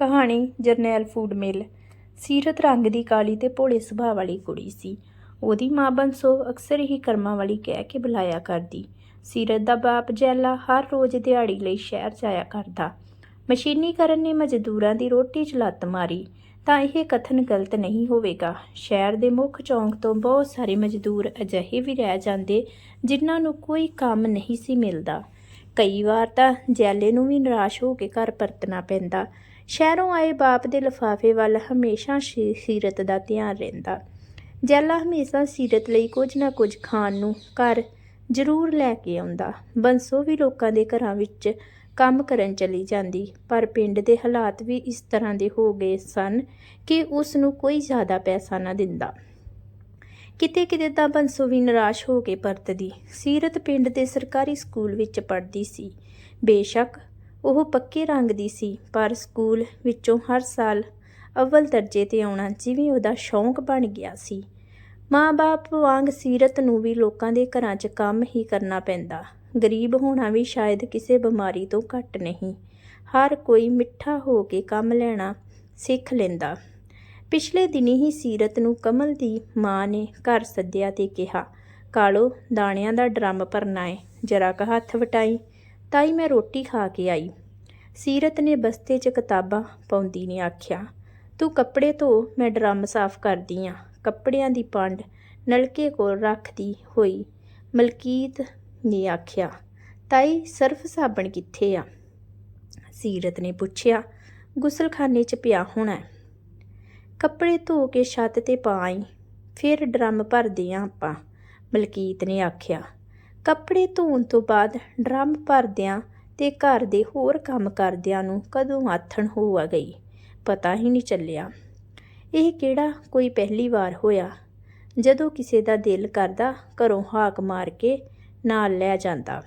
ਕਹਾਣੀ ਜਰਨੈਲ ਫੂਡ ਮਿਲ। ਸੀਰਤ ਰੰਗ ਦੀ ਕਾਲੀ ਤੇ ਭੋਲੇ ਸੁਭਾਅ ਵਾਲੀ ਕੁੜੀ ਸੀ। ਉਹਦੀ ਮਾਂ ਬੰਸੋ ਅਕਸਰ ਹੀ ਕਰਮਾਂ ਵਾਲੀ ਕਹਿ ਕੇ ਬੁਲਾਇਆ ਕਰਦੀ। ਸੀਰਤ ਦਾ ਬਾਪ ਜੈਲਾ ਹਰ ਰੋਜ਼ ਦਿਹਾੜੀ ਲਈ ਸ਼ਹਿਰ ਜਾਇਆ ਕਰਦਾ। ਮਸ਼ੀਨੀਕਰਨ ਨੇ ਮਜ਼ਦੂਰਾਂ ਦੀ ਰੋਟੀ 'ਚ ਲੱਤ ਮਾਰੀ। ਤਾਂ ਇਹ ਕਥਨ ਗਲਤ ਨਹੀਂ ਹੋਵੇਗਾ। ਸ਼ਹਿਰ ਦੇ ਮੁੱਖ ਚੌਂਕ ਤੋਂ ਬਹੁਤ ਸਾਰੇ ਮਜ਼ਦੂਰ ਅਜਿਹੇ ਵੀ ਰਹਿ ਜਾਂਦੇ ਜਿਨ੍ਹਾਂ ਨੂੰ ਕੋਈ ਕੰਮ ਨਹੀਂ ਸੀ ਮਿਲਦਾ। ਕਈ ਵਾਰ ਤਾਂ ਜੈਲੇ ਨੂੰ ਵੀ ਨਿਰਾਸ਼ ਹੋ ਕੇ ਘਰ ਪਰਤਣਾ ਪੈਂਦਾ। ਸ਼ਹਿਰੋਂ ਆਏ ਬਾਪ ਦੇ ਲਿਫਾਫੇ ਵੱਲ ਹਮੇਸ਼ਾ ਸ਼ੀ- ਸੀਰਤ ਦਾ ਧਿਆਨ ਰਹਿੰਦਾ। ਜੈਲਾ ਹਮੇਸ਼ਾ ਸੀਰਤ ਲਈ ਕੁਝ ਨਾ ਕੁਝ ਖਾਣ ਨੂੰ ਘਰ ਜ਼ਰੂਰ ਲੈ ਕੇ ਆਉਂਦਾ। ਬੰਸੋ ਵੀ ਲੋਕਾਂ ਦੇ ਘਰਾਂ ਵਿੱਚ ਕੰਮ ਕਰਨ ਚਲੀ ਜਾਂਦੀ, ਪਰ ਪਿੰਡ ਦੇ ਹਾਲਾਤ ਵੀ ਇਸ ਤਰ੍ਹਾਂ ਦੇ ਹੋ ਗਏ ਸਨ ਕਿ ਉਸ ਨੂੰ ਕੋਈ ਜ਼ਿਆਦਾ ਪੈਸਾ ਨਾ ਦਿੰਦਾ। ਕਿਤੇ ਕਿਤੇ ਤਾਂ ਬੰਸੋ ਵੀ ਨਿਰਾਸ਼ ਹੋ ਕੇ ਪਰਤਦੀ। ਸੀਰਤ ਪਿੰਡ ਦੇ ਸਰਕਾਰੀ ਸਕੂਲ ਵਿੱਚ ਪੜ੍ਹਦੀ ਸੀ। ਬੇਸ਼ੱਕ ਉਹ ਪੱਕੇ ਰੰਗ ਦੀ ਸੀ, ਪਰ ਸਕੂਲ ਵਿੱਚੋਂ ਹਰ ਸਾਲ ਅਵਲ ਦਰਜੇ ਤੇ ਆਉਣਾ ਜਿਵੇਂ ਉਹਦਾ ਸ਼ੌਂਕ ਬਣ ਗਿਆ ਸੀ। ਮਾਂ-ਬਾਪ ਵਾਂਗ ਸੀਰਤ ਨੂੰ ਵੀ ਲੋਕਾਂ ਦੇ ਘਰਾਂ 'ਚ ਕੰਮ ਹੀ ਕਰਨਾ ਪੈਂਦਾ। ਗਰੀਬ ਹੋਣਾ ਵੀ ਸ਼ਾਇਦ ਕਿਸੇ ਬਿਮਾਰੀ ਤੋਂ ਘੱਟ ਨਹੀਂ। ਹਰ ਕੋਈ ਮਿੱਠਾ ਹੋ ਕੇ ਕੰਮ ਲੈਣਾ ਸਿੱਖ ਲੈਂਦਾ। ਪਿਛਲੇ ਦਿਨੀ ਹੀ ਸੀਰਤ ਨੂੰ ਕਮਲ ਦੀ ਮਾਂ ਨੇ ਘਰ ਸੱਦਿਆ ਤੇ ਕਿਹਾ, ਕਾਲੋ, ਦਾਣਿਆਂ ਦਾ ਡਰਮ ਭਰਨਾ ਏ। ਜਰਾ ਕ ਹੱਥ ਵਟਾਈ। ਤਾਈ ਮੈਂ ਰੋਟੀ ਖਾ ਕੇ ਆਈ। ਸੀਰਤ ਨੇ ਬਸਤੇ 'ਚ ਕਿਤਾਬਾਂ ਪਾਉਂਦੀ ਨੇ ਆਖਿਆ, ਤੂੰ ਕੱਪੜੇ ਧੋ, ਮੈਂ ਡਰਮ ਸਾਫ਼ ਕਰਦੀ ਆ। ਕੱਪੜਿਆਂ ਦੀ ਪੰਡ ਨਲਕੇ ਕੋਲ ਰੱਖਦੀ ਹੋਈ ਮਲਕੀਤ ਨੇ ਆਖਿਆ, ਤਾਈ, ਸਰਫ ਸਾਬਣ ਕਿੱਥੇ ਆ? ਸੀਰਤ ਨੇ ਪੁੱਛਿਆ, ਗੁਸਲਖਾਨੇ 'ਚ ਪਿਆ ਹੋਣਾ ਕੱਪੜੇ ਧੋ ਕੇ ਛੱਤ ਤੇ ਪਾਈ ਫਿਰ ਡਰਮ ਭਰਦੇ ਆਂ ਆਪਾਂ। ਮਲਕੀਤ ਨੇ ਆਖਿਆ ਕੱਪੜੇ ਧੋਣ ਤੋਂ ਬਾਅਦ ਡਰਮ ਭਰਦਿਆਂ ਤੇ ਘਰ ਦੇ ਹੋਰ ਕੰਮ ਕਰਦਿਆਂ ਨੂੰ ਕਦੋਂ ਆਥਣ ਹੋਆ ਗਈ? ਪਤਾ ਹੀ ਨਹੀਂ ਚੱਲਿਆ। ਇਹ ਕਿਹੜਾ ਕੋਈ ਪਹਿਲੀ ਵਾਰ ਹੋਇਆ? ਜਦੋਂ ਕਿਸੇ ਦਾ ਦਿਲ ਕਰਦਾ ਘਰੋਂ ਹਾਕ ਮਾਰ ਕੇ ਨਾਲ ਲੈ ਜਾਂਦਾ।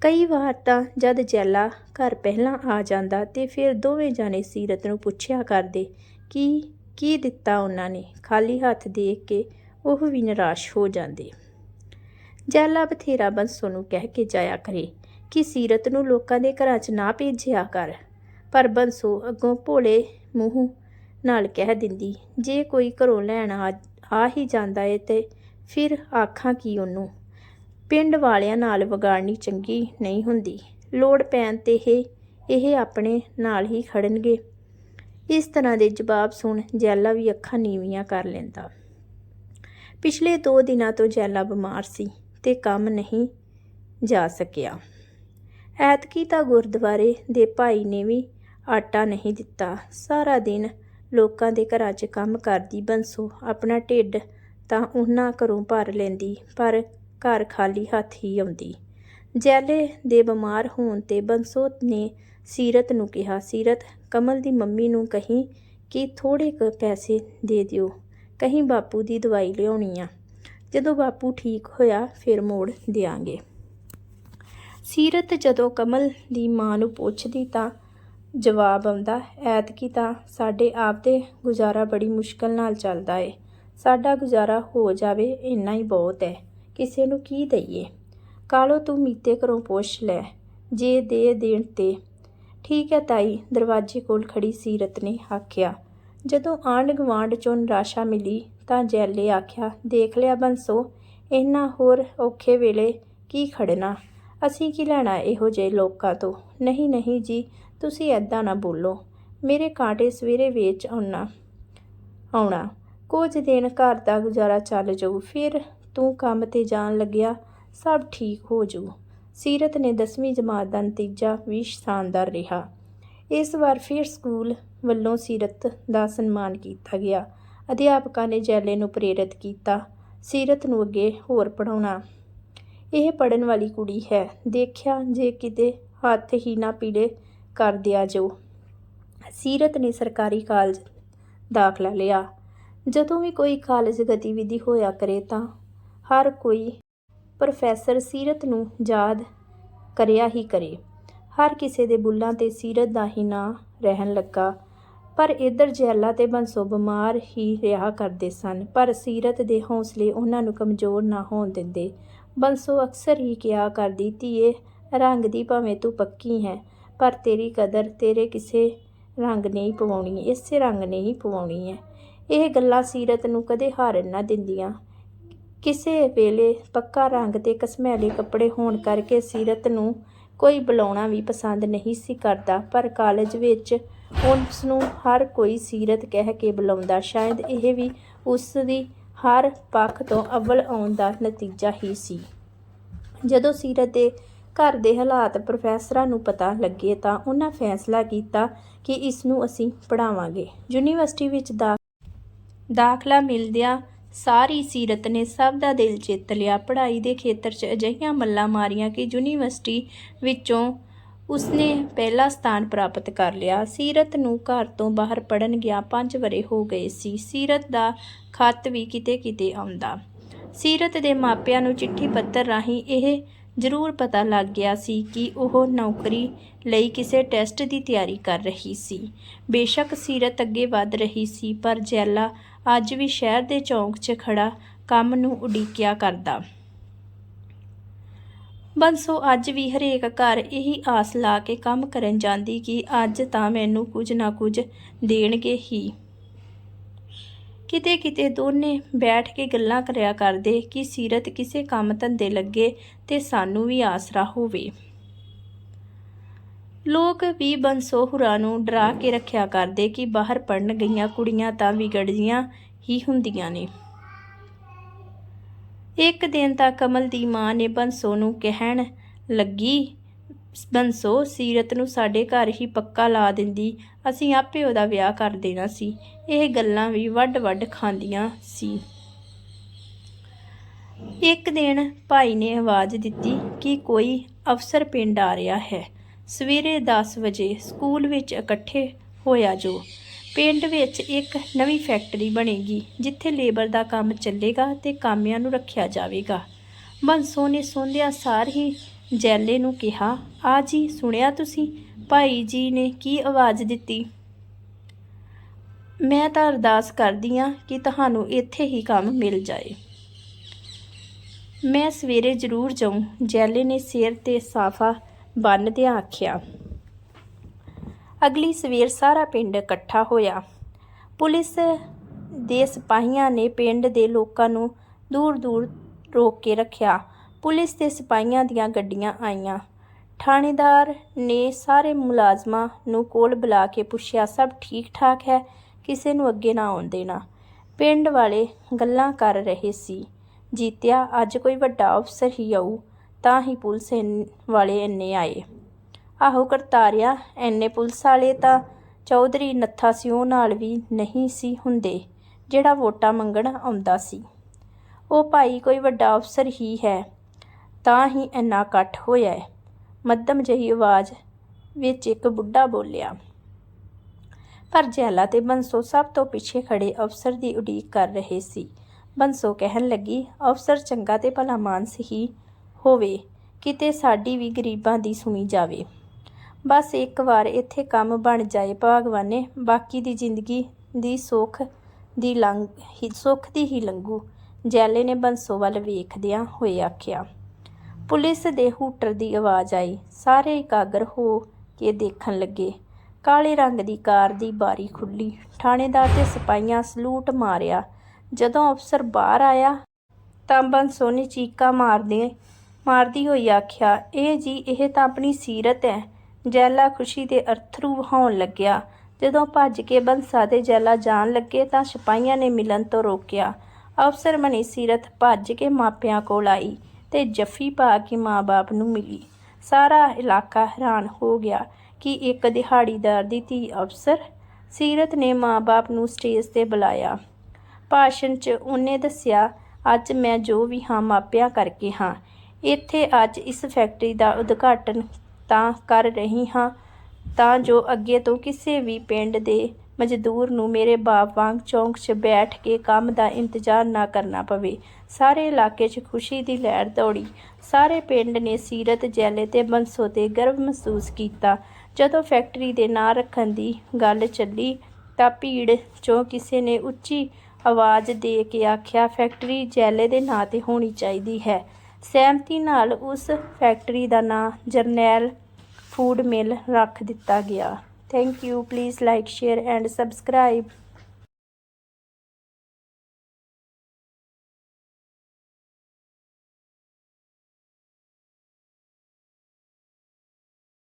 ਕਈ ਵਾਰ ਤਾਂ ਜਦ ਜੈਲਾ ਘਰ ਪਹਿਲਾਂ ਆ ਜਾਂਦਾ ਤੇ ਫਿਰ ਦੋਵੇਂ ਜਾਣੇ ਸੀਰਤ ਨੂੰ ਪੁੱਛਿਆ ਕਰਦੇ, ਕਿ, ਕੀ ਦਿੱਤਾ ਉਹਨਾਂ ਨੇ? ਖਾਲੀ ਹੱਥ ਦੇਖ ਕੇ ਉਹ ਵੀ ਨਿਰਾਸ਼ ਹੋ ਜਾਂਦੇ। ਜੈਲਾ ਬਥੇਰਾ ਬੰਸੋ ਨੂੰ ਕਹਿ ਕੇ ਜਾਇਆ ਕਰੇ ਕਿ ਸੀਰਤ ਨੂੰ ਲੋਕਾਂ ਦੇ ਘਰਾਂ 'ਚ ਨਾ ਭੇਜਿਆ ਕਰ। ਪਰ ਬੰਸੋ ਅੱਗੋਂ ਭੋਲੇ ਮੂੰਹ ਨਾਲ ਕਹਿ ਦਿੰਦੀ, ਜੇ ਕੋਈ ਘਰੋਂ ਲੈਣ ਆ ਆ ਹੀ ਜਾਂਦਾ ਏ ਤੇ ਫਿਰ ਆਖਾਂ ਕੀ ਉਹਨੂੰ? ਪਿੰਡ ਵਾਲਿਆਂ ਨਾਲ ਵਿਗਾੜਨੀ ਚੰਗੀ ਨਹੀਂ ਹੁੰਦੀ। ਲੋੜ ਪੈਣ ਤੇ ਇਹ ਇਹ ਆਪਣੇ ਨਾਲ ਹੀ ਖੜਨਗੇ। ਇਸ ਤਰ੍ਹਾਂ ਦੇ ਜਵਾਬ ਸੁਣ ਜੈਲਾ ਵੀ ਅੱਖਾਂ ਨੀਵੀਆਂ ਕਰ ਲੈਂਦਾ। ਪਿਛਲੇ 2 ਦਿਨਾਂ ਤੋਂ ਜੈਲਾ ਬਿਮਾਰ ਸੀ। ਤੇ ਕੰਮ ਨਹੀਂ ਜਾ ਸਕਿਆ। ਐਤਕੀ ਤਾਂ ਗੁਰਦੁਆਰੇ ਦੇ ਭਾਈ ਨੇ ਵੀ ਆਟਾ ਨਹੀਂ ਦਿੱਤਾ। ਸਾਰਾ ਦਿਨ ਲੋਕਾਂ ਦੇ ਘਰਾਂ 'ਚ ਕੰਮ ਕਰਦੀ ਬੰਸੋ ਆਪਣਾ ਢਿੱਡ ਤਾਂ ਉਹਨਾਂ ਘਰੋਂ ਭਰ ਲੈਂਦੀ, ਪਰ ਘਰ ਖਾਲੀ ਹੱਥ ਹੀ ਆਉਂਦੀ। ਜੈਲੇ ਦੇ ਬਿਮਾਰ ਹੋਣ ਤੇ ਬੰਸੋ ਨੇ ਸੀਰਤ ਨੂੰ ਕਿਹਾ, ਸੀਰਤ, ਕਮਲ ਦੀ ਮੰਮੀ ਨੂੰ ਕਹੀਂ ਕਿ ਥੋੜੇ ਕੁ ਪੈਸੇ ਦੇ ਦਿਓ। ਕਹੀਂ ਬਾਪੂ ਦੀ ਦਵਾਈ ਲਿਆਉਣੀ ਆ। ਜਦੋਂ ਬਾਪੂ ਠੀਕ ਹੋਇਆ, ਫਿਰ ਮੋੜ ਦਿਆਂਗੇ। ਸੀਰਤ ਜਦੋਂ ਕਮਲ ਦੀ ਮਾਂ ਨੂੰ ਪੁੱਛਦੀ ਤਾਂ ਜਵਾਬ ਆਉਂਦਾ, ਐਤਕੀ ਤਾਂ ਸਾਡੇ ਆਪ ਤੇ ਗੁਜ਼ਾਰਾ ਬੜੀ ਮੁਸ਼ਕਲ ਨਾਲ ਚੱਲਦਾ ਏ। ਸਾਡਾ ਗੁਜ਼ਾਰਾ ਹੋ ਜਾਵੇ, ਇੰਨਾ ਹੀ ਬਹੁਤ ਹੈ ਕਿਸੇ ਨੂੰ ਕੀ ਦਈਏ? ਕਾਲੋ ਤੂੰ ਮੀਤੇ ਘਰੋਂ ਪੁੱਛ ਲੈ? ਜੇ ਦੇ ਦੇਣ ਤੇ। ਠੀਕ ਹੈ ਤਾਈ, ਦਰਵਾਜ਼ੇ ਕੋਲ ਖੜੀ ਸੀਰਤ ਨੇ ਆਖਿਆ। ਜਦੋਂ ਆਂਢ ਗੁਆਂਢ ਚੋਂ ਨਿਰਾਸ਼ਾ ਮਿਲੀ ਤਾਂ ਜੈਲੇ ਆਖਿਆ, ਦੇਖ ਲਿਆ ਬੰਸੋ, ਇੰਨਾ ਹੋਰ ਔਖੇ ਵੇਲੇ ਕੀ ਖੜਨਾ? ਅਸੀਂ ਕੀ ਲੈਣਾ ਇਹੋ ਜਿਹੇ ਲੋਕਾਂ ਤੋਂ? ਨਹੀਂ ਨਹੀਂ ਜੀ, ਤੁਸੀਂ ਐਦਾਂ ਨਾ ਬੋਲੋ। ਮੇਰੇ ਕਾਂਟੇ ਸਵੇਰੇ ਵੇਚ ਆਉਣਾ ਆਉਣਾ। ਕੁਝ ਦਿਨ ਘਰ ਦਾ ਗੁਜ਼ਾਰਾ ਚੱਲ ਜਾਊ, ਫਿਰ ਤੂੰ ਕੰਮ ਤੇ ਜਾਣ ਲੱਗਿਆ, ਸਭ ਠੀਕ ਹੋ ਜਾਊ। ਸੀਰਤ ਨੇ 10ਵੀਂ ਜਮਾਤ ਦਾ ਨਤੀਜਾ ਵੀ ਸ਼ਾਨਦਾਰ ਰਿਹਾ। ਇਸ ਵਾਰ ਫਿਰ ਸਕੂਲ ਵੱਲੋਂ ਸੀਰਤ ਦਾ ਸਨਮਾਨ ਕੀਤਾ ਗਿਆ। ਅਧਿਆਪਕਾਂ ਨੇ ਜੈਲੇ ਨੂੰ ਪ੍ਰੇਰਿਤ ਕੀਤਾ, ਸੀਰਤ ਨੂੰ ਅੱਗੇ ਹੋਰ ਪੜਾਉਣਾ ਇਹ ਪੜਨ ਵਾਲੀ ਕੁੜੀ ਹੈ। ਦੇਖਿਆ ਜੇ ਕਿਤੇ ਹੱਥ ਹੀ ਨਾ ਪੀੜੇ ਕਰ ਦਿਆ ਜੋ। ਸੀਰਤ ਨੇ ਸਰਕਾਰੀ ਕਾਲਜ ਦਾਖਲਾ ਲਿਆ। ਜਦੋਂ ਵੀ ਕੋਈ ਕਾਲਜ ਗਤੀਵਿਧੀ ਹੋਇਆ ਕਰੇ ਤਾਂ ਹਰ ਕੋਈ ਪ੍ਰੋਫੈਸਰ ਸੀਰਤ ਨੂੰ ਯਾਦ ਕਰਿਆ ਹੀ ਕਰੇ। ਹਰ ਕਿਸੇ ਦੇ ਬੁੱਲਾਂ ਤੇ ਸੀਰਤ ਦਾ ਹੀ ਨਾਂ ਰਹਿਣ ਲੱਗਾ। ਪਰ ਇਧਰ ਜੈਲਾ ਤੇ ਬੰਸੋ ਬਿਮਾਰ ਹੀ ਰਿਹਾ ਕਰਦੇ ਸਨ। ਪਰ ਸੀਰਤ ਦੇ ਹੌਸਲੇ ਉਹਨਾਂ ਨੂੰ ਕਮਜ਼ੋਰ ਨਾ ਹੋਣ ਦਿੰਦੇ। ਬੰਸੋ ਅਕਸਰ ਹੀ ਕਿਹਾ ਕਰਦੀ, ਧੀਏ, ਰੰਗ ਦੀ ਭਾਵੇਂ ਤੂੰ ਪੱਕੀ ਹੈ, ਪਰ ਤੇਰੀ ਕਦਰ ਤੇਰੇ ਕਿਸੇ ਰੰਗ ਨਹੀਂ ਪਵਾਉਣੀ, ਇਸੇ ਰੰਗ ਨਹੀਂ ਪਵਾਉਣੀ ਹੈ। ਇਹ ਗੱਲਾਂ ਸੀਰਤ ਨੂੰ ਕਦੇ ਹਾਰਨ ਨਾ ਦਿੰਦੀਆਂ। ਕਿਸੇ ਵੇਲੇ ਪੱਕਾ ਰੰਗ ਤੇ ਕਸਮੈਲੇ ਕੱਪੜੇ ਹੋਣ ਕਰਕੇ ਸੀਰਤ ਨੂੰ ਕੋਈ ਬੁਲਾਉਣਾ ਵੀ ਪਸੰਦ ਨਹੀਂ ਸੀ ਕਰਦਾ, ਪਰ ਕਾਲਜ ਵਿੱਚ ਉਸ ਨੂੰ ਹਰ ਕੋਈ ਸੀਰਤ ਕਹਿ ਕੇ ਬੁਲਾਉਂਦਾ। ਸ਼ਾਇਦ ਇਹ ਵੀ ਉਸ ਦੀ ਹਰ ਪੱਖ ਤੋਂ ਅਵਲ ਆਉਣ ਦਾ ਨਤੀਜਾ ਹੀ ਸੀ। ਜਦੋਂ ਸੀਰਤ ਦੇ ਘਰ ਦੇ ਹਾਲਾਤ ਪ੍ਰੋਫੈਸਰਾਂ ਨੂੰ ਪਤਾ ਲੱਗੇ ਤਾਂ ਉਹਨਾਂ ਫੈਸਲਾ ਕੀਤਾ ਕਿ ਇਸ ਨੂੰ ਅਸੀਂ ਪੜਾਵਾਂਗੇ ਯੂਨੀਵਰਸਿਟੀ ਵਿੱਚ ਦਾ ਦਾਖਲਾ ਮਿਲਦਿਆਂ ਸਾਰੀ ਸੀਰਤ ਨੇ ਸਭ ਦਾ ਦਿਲ ਜਿੱਤ ਲਿਆ। ਪੜ੍ਹਾਈ ਦੇ ਖੇਤਰ 'ਚ ਅਜਿਹੀਆਂ ਮੱਲਾਂ ਮਾਰੀਆਂ ਕਿ ਯੂਨੀਵਰਸਿਟੀ ਵਿੱਚੋਂ ਉਸਨੇ ਪਹਿਲਾ ਸਥਾਨ ਪ੍ਰਾਪਤ ਕਰ ਲਿਆ। ਸੀਰਤ ਨੂੰ ਘਰ ਤੋਂ ਬਾਹਰ ਪੜਨ ਗਿਆ 5 ਵਰੇ ਹੋ ਗਏ ਸੀ। ਸੀਰਤ ਦਾ ਖਤ ਵੀ ਕਿਤੇ-ਕਿਤੇ ਆਉਂਦਾ। ਸੀਰਤ ਦੇ ਮਾਪਿਆਂ ਨੂੰ ਚਿੱਠੀ ਪੱਤਰ ਰਾਹੀਂ ਇਹ ਜ਼ਰੂਰ ਪਤਾ ਲੱਗ ਗਿਆ ਸੀ ਕਿ ਉਹ ਨੌਕਰੀ ਲਈ ਕਿਸੇ ਟੈਸਟ ਦੀ ਤਿਆਰੀ ਕਰ ਰਹੀ ਸੀ। ਬੇਸ਼ੱਕ ਸੀਰਤ ਅੱਗੇ ਵੱਧ ਰਹੀ ਸੀ, ਪਰ ਜੈਲਾ ਅੱਜ ਵੀ ਸ਼ਹਿਰ ਦੇ ਚੌਂਕ 'ਚ ਖੜਾ ਕੰਮ ਨੂੰ ਉਡੀਕਿਆ ਕਰਦਾ। ਬੰਸੋ ਅੱਜ ਵੀ ਹਰੇਕ ਘਰ ਇਹੀ ਆਸ ਲਾ ਕੇ ਕੰਮ ਕਰਨ ਜਾਂਦੀ ਕਿ ਅੱਜ ਤਾਂ ਮੈਨੂੰ ਕੁਝ ਨਾ ਕੁਝ ਦੇਣਗੇ ਹੀ। ਕਿਤੇ ਕਿਤੇ ਦੋਨੇ ਬੈਠ ਕੇ ਗੱਲਾਂ ਕਰਿਆ ਕਰਦੇ ਕਿ ਸੀਰਤ ਕਿਸੇ ਕੰਮ ਧੰਦੇ ਲੱਗੇ ਤੇ ਸਾਨੂੰ ਵੀ ਆਸਰਾ ਹੋਵੇ। ਲੋਕ ਵੀ ਬੰਸੋ ਹੁਰਾਂ ਨੂੰ ਡਰਾ ਕੇ ਰੱਖਿਆ ਕਰਦੇ ਕਿ ਬਾਹਰ ਪੜਨ ਗਈਆਂ ਕੁੜੀਆਂ ਤਾਂ ਵਿਗੜਦੀਆਂ ਹੀ ਹੁੰਦੀਆਂ ਨੇ। ਇੱਕ ਦਿਨ ਤਾਂ ਕਮਲ ਦੀ ਮਾਂ ਨੇ ਬੰਸੋ ਨੂੰ ਕਹਿਣ ਲੱਗੀ ਬੰਸੋ ਸੀਰਤ ਨੂੰ ਸਾਡੇ ਘਰ ਹੀ ਪੱਕਾ ਲਾ ਦਿੰਦੀ, ਅਸੀਂ ਆਪੇ ਉਹਦਾ ਵਿਆਹ ਕਰ ਦੇਣਾ ਸੀ। ਇਹ ਗੱਲਾਂ ਵੀ ਵੱਡ-ਵੱਡ ਖਾਂਦੀਆਂ ਸੀ। ਇੱਕ ਦਿਨ ਭਾਈ ਨੇ ਆਵਾਜ਼ ਦਿੱਤੀ ਕਿ ਕੋਈ ਅਫਸਰ ਪਿੰਡ ਆ ਰਿਹਾ ਹੈ। ਸਵੇਰੇ 10 ਵਜੇ ਸਕੂਲ ਵਿੱਚ ਇਕੱਠੇ ਹੋਇਆ ਜੋ। ਪਿੰਡ ਵਿੱਚ ਇੱਕ ਨਵੀਂ ਫੈਕਟਰੀ ਬਣੇਗੀ, ਜਿੱਥੇ ਲੇਬਰ ਦਾ ਕੰਮ ਚੱਲੇਗਾ ਤੇ ਕਾਮਿਆਂ ਨੂੰ ਰੱਖਿਆ ਜਾਵੇਗਾ। ਬੰਸੋ ਨੇ ਸੁਣਦਿਆਂ ਸਾਰ ਹੀ ਜੈਲੇ ਨੂੰ ਕਿਹਾ, ਆ ਜੀ, ਸੁਣਿਆ ਤੁਸੀਂ? ਭਾਈ ਜੀ ਨੇ ਕੀ ਆਵਾਜ਼ ਦਿੱਤੀ? ਮੈਂ ਤਾਂ ਅਰਦਾਸ ਕਰਦੀ ਹਾਂ ਕਿ ਤੁਹਾਨੂੰ ਇੱਥੇ ਹੀ ਕੰਮ ਮਿਲ ਜਾਏ। ਮੈਂ ਸਵੇਰੇ ਜ਼ਰੂਰ ਜਾਉਂ ਜੈਲੇ ਨੇ ਸਿਰ ਤੇ ਸਾਫਾ ਬੰਨਦਿਆਂ ਆਖਿਆ। ਅਗਲੀ ਸਵੇਰ ਸਾਰਾ ਪਿੰਡ ਇਕੱਠਾ ਹੋਇਆ। ਪੁਲਿਸ ਦੇ ਸਿਪਾਹੀਆਂ ਨੇ ਪਿੰਡ ਦੇ ਲੋਕਾਂ ਨੂੰ ਦੂਰ-ਦੂਰ ਰੋਕ ਕੇ ਰੱਖਿਆ। ਪੁਲਿਸ ਦੇ ਸਿਪਾਹੀਆਂ ਦੀਆਂ ਗੱਡੀਆਂ ਆਈਆਂ। ਥਾਣੇਦਾਰ ਨੇ ਸਾਰੇ ਮੁਲਾਜ਼ਮਾਂ ਨੂੰ ਕੋਲ ਬੁਲਾ ਕੇ ਪੁੱਛਿਆ, ਸਭ ਠੀਕ ਠਾਕ ਹੈ? ਕਿਸੇ ਨੂੰ ਅੱਗੇ ਨਾ ਆਉਣ ਦੇਣਾ? ਪਿੰਡ ਵਾਲੇ ਗੱਲਾਂ ਕਰ ਰਹੇ ਸੀ। ਜੀਤਿਆ, ਅੱਜ ਕੋਈ ਵੱਡਾ ਅਫਸਰ ਹੀ ਆਊ। ਤਾਂ ਹੀ ਪੁਲਿਸ ਵਾਲੇ ਇੰਨੇ ਆਏ। ਆਹੋ ਕਰਤਾਰਿਆ ਐਨੇ ਪੁਲਿਸ ਵਾਲੇ ਤਾਂ ਚੌਧਰੀ ਨੱਥਾ ਸਿਉ ਨਾਲ ਵੀ ਨਹੀਂ ਸੀ ਹੁੰਦੇ, ਜਿਹੜਾ ਵੋਟਾਂ ਮੰਗਣ ਆਉਂਦਾ ਸੀ। ਉਹ ਭਾਈ ਕੋਈ ਵੱਡਾ ਅਫਸਰ ਹੀ ਹੈ, ਤਾਂ ਹੀ ਇੰਨਾ ਇਕੱਠ ਹੋਇਆ ਹੈ। ਮੱਧਮ ਜਿਹੀ ਆਵਾਜ਼ ਵਿੱਚ ਇੱਕ ਬੁੱਢਾ ਬੋਲਿਆ, ਪਰ ਜੈਲਾ ਤੇ ਬੰਸੋ ਸਭ ਤੋਂ ਪਿੱਛੇ ਖੜੇ ਅਫਸਰ ਦੀ ਉਡੀਕ ਕਰ ਰਹੇ ਸੀ। ਬੰਸੋ ਕਹਿਣ ਲੱਗੀ, ਅਫਸਰ ਚੰਗਾ ਤੇ ਭਲਾ ਮਾਨਸ ਹੀ ਹੋਵੇ, ਕਿਤੇ ਸਾਡੀ ਵੀ ਗਰੀਬਾਂ ਦੀ ਸੁਣੀ ਜਾਵੇ। ਬਸ ਇੱਕ ਵਾਰ ਇੱਥੇ ਕੰਮ ਬਣ ਜਾਏ ਭਗਵਾਨੇ, ਬਾਕੀ ਦੀ ਜ਼ਿੰਦਗੀ ਦੀ ਸੁੱਖ ਦੀ ਲੰਘ, ਹੀ, ਸੁੱਖ ਦੀ ਹੀ ਲੰਘੂ। ਜੈਲੇ ਨੇ ਬੰਸੋ ਵੱਲ ਵੇਖਦਿਆਂ ਹੋਏ ਆਖਿਆ, ਪੁਲਿਸ ਦੇ ਹੂਟਰ ਦੀ ਆਵਾਜ਼ ਆਈ। ਸਾਰੇ ਇਕਾਗਰ ਹੋ ਕੇ ਦੇਖਣ ਲੱਗੇ। ਕਾਲੇ ਰੰਗ ਦੀ ਕਾਰ ਦੀ ਬਾਰੀ ਖੁੱਲੀ ਥਾਣੇਦਾਰ ਤੇ ਸਿਪਾਹੀਆਂ ਸਲੂਟ ਮਾਰਿਆ। ਜਦੋਂ ਅਫਸਰ ਬਾਹਰ ਆਇਆ, ਤਾਂ ਬੰਸੋ ਨੇ ਚੀਕਾਂ ਮਾਰਦੇ ਮਾਰਦੀ ਹੋਈ ਆਖਿਆ, ਇਹ ਜੀ, ਇਹ ਤਾਂ ਆਪਣੀ ਸੀਰਤ ਹੈ ਜੈਲਾ ਖੁਸ਼ੀ ਦੇ ਅਰਥਰੂ ਵਹਾਉਣ ਲੱਗਿਆ। ਜਦੋਂ ਭੱਜ ਕੇ ਬੰਸਾ ਤੇ ਜੈਲਾ ਜਾਣ ਲੱਗੇ ਤਾਂ ਸਿਪਾਹੀਆਂ ਨੇ ਮਿਲਣ ਤੋਂ ਰੋਕਿਆ। ਅਫਸਰ ਬਣੀ ਸੀਰਤ ਭੱਜ ਕੇ ਮਾਪਿਆਂ ਕੋਲ ਆਈ ਤੇ ਜੱਫੀ ਪਾ ਕੇ ਮਾਂ-ਬਾਪ ਨੂੰ ਮਿਲੀ। ਸਾਰਾ ਇਲਾਕਾ ਹੈਰਾਨ ਹੋ ਗਿਆ ਕਿ ਇੱਕ ਦਿਹਾੜੀਦਾਰ ਦੀ ਧੀ ਅਫਸਰ ਸੀਰਤ ਨੇ ਮਾਂ-ਬਾਪ ਨੂੰ ਸਟੇਜ ਤੇ ਬੁਲਾਇਆ। ਭਾਸ਼ਣ 'ਚ ਉਹਨੇ ਦੱਸਿਆ, ਅੱਜ ਮੈਂ ਜੋ ਵੀ ਹਾਂ, ਮਾਪਿਆਂ ਕਰਕੇ ਹਾਂ। ਇੱਥੇ ਅੱਜ ਇਸ ਫੈਕਟਰੀ ਦਾ ਉਦਘਾਟਨ ਤਾਂ ਕਰ ਰਹੀ ਹਾਂ, ਤਾਂ ਜੋ ਅੱਗੇ ਤੋਂ ਕਿਸੇ ਵੀ ਪਿੰਡ ਦੇ ਮਜ਼ਦੂਰ ਨੂੰ ਮੇਰੇ ਬਾਪ ਵਾਂਗ ਚੌਂਕ 'ਚ ਬੈਠ ਕੇ ਕੰਮ ਦਾ ਇੰਤਜ਼ਾਰ ਨਾ ਕਰਨਾ ਪਵੇ। ਸਾਰੇ ਇਲਾਕੇ 'ਚ ਖੁਸ਼ੀ ਦੀ ਲਹਿਰ ਦੌੜੀ। ਸਾਰੇ ਪਿੰਡ ਨੇ ਸੀਰਤ, ਜੈਲੇ ਤੇ ਬੰਸੋ ਤੇ ਗਰਵ ਮਹਿਸੂਸ ਕੀਤਾ। ਜਦੋਂ ਫੈਕਟਰੀ ਦੇ ਨਾਂ ਰੱਖਣ ਦੀ ਗੱਲ ਚੱਲੀ ਤਾਂ ਭੀੜ 'ਚੋਂ ਕਿਸੇ ਨੇ ਉੱਚੀ ਆਵਾਜ਼ ਦੇ ਕੇ ਆਖਿਆ, ਫੈਕਟਰੀ ਜੈਲੇ ਦੇ ਨਾਂ ਤੇ ਹੋਣੀ ਚਾਹੀਦੀ ਹੈ। ਸਹਿਮਤੀ ਨਾਲ ਉਸ ਫੈਕਟਰੀ ਦਾ ਨਾਂ ਜਰਨੈਲ ਫੂਡ ਮਿਲ ਰੱਖ ਦਿੱਤਾ ਗਿਆ। Thank you please like share and subscribe